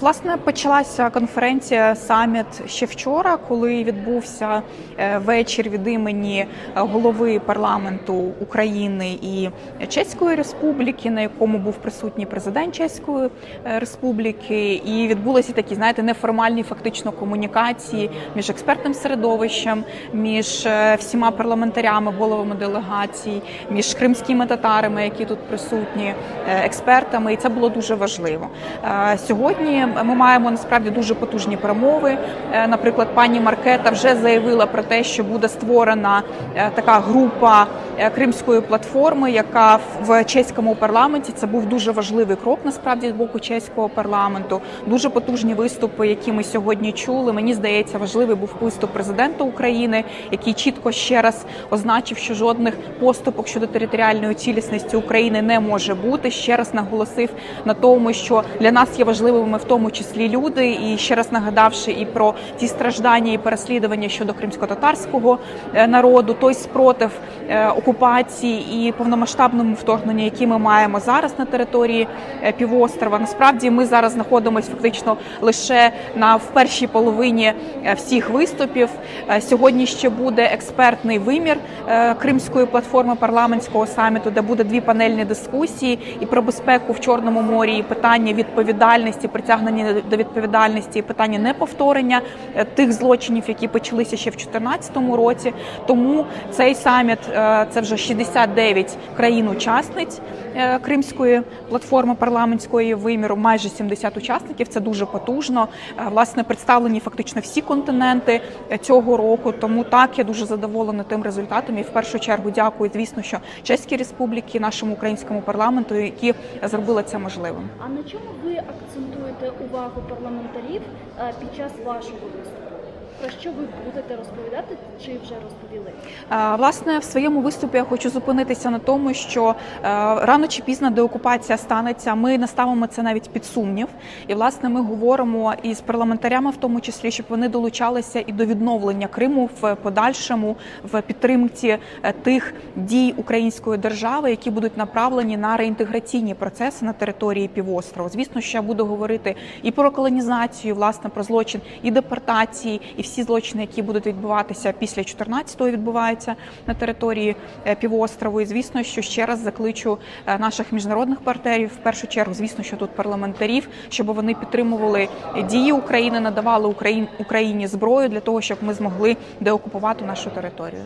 Власне, почалася конференція саміт ще вчора, коли відбувся е, вечір від імені е, голови парламенту України і Чеської Республіки, на якому був присутній президент Чеської е, Республіки, і відбулися такі, знаєте, неформальні фактично комунікації між експертним середовищем, між всіма парламентарями, головами делегацій, між кримськими татарами, які тут присутні, експертами, і це було дуже важливо. Е, Сьогодні ми маємо насправді дуже потужні перемови. Е, Наприклад, пані Маркета вже заявила про те, що буде створена е, така група кримської платформи, яка в чеському парламенті це був дуже важливий крок насправді з боку чеського парламенту. Дуже потужні виступи, які ми сьогодні чули. Мені здається, важливий був виступ президента України, який чітко ще раз означив, що жодних поступок щодо територіальної цілісності України не може бути. Ще раз наголосив на тому, що для нас є важливими в тому числі люди, і ще раз нагадавши і про ті страждання і переслідування щодо кримсько-татарського е, народу, той спротив е, окупації і повномасштабному вторгненню, які ми маємо зараз на території е, півострова. Насправді ми зараз знаходимося фактично лише на в першій половині е, всіх виступів. Е, Сьогодні ще буде експертний вимір Кримської платформи парламентського саміту, де буде дві панельні дискусії і про безпеку в Чорному морі, і питання відповідальності, притягнення до відповідальності, і питання неповторення тих злочинів, які почалися ще в 2014 році. Тому цей саміт це вже 69 країн-учасниць е, Кримської платформи парламентської виміру, майже 70 учасників. Це дуже потужно. Е, Власне, представлені фактично всі континенти е, цього року. Тому так я дуже задоволена тим результатом. І в першу чергу дякую, звісно, що Чеській Республіки, нашому українському парламенту, які зробили це можливим. А на чому ви акцентуєте увагу парламентарів під час вашого виступу? Про що ви будете розповідати чи вже розповіли? Власне, в своєму виступі я хочу зупинитися на тому, що е, рано чи пізно деокупація станеться. Ми не ставимо це навіть під сумнів. І власне ми говоримо із парламентарями, в тому числі, щоб вони долучалися і до відновлення Криму в подальшому в підтримці е, тих дій української держави, які будуть направлені на реінтеграційні процеси на території півострова. Звісно, що я буду говорити і про колонізацію, власне, про злочин і депортації, і всі злочини, які будуть відбуватися після 14-го, відбуваються на території е, півострову. І звісно, що ще раз закличу е, наших міжнародних партнерів, в першу чергу, звісно, що тут парламентарів, щоб вони підтримували дії України, надавали Україн- Україні зброю для того, щоб ми змогли деокупувати нашу територію.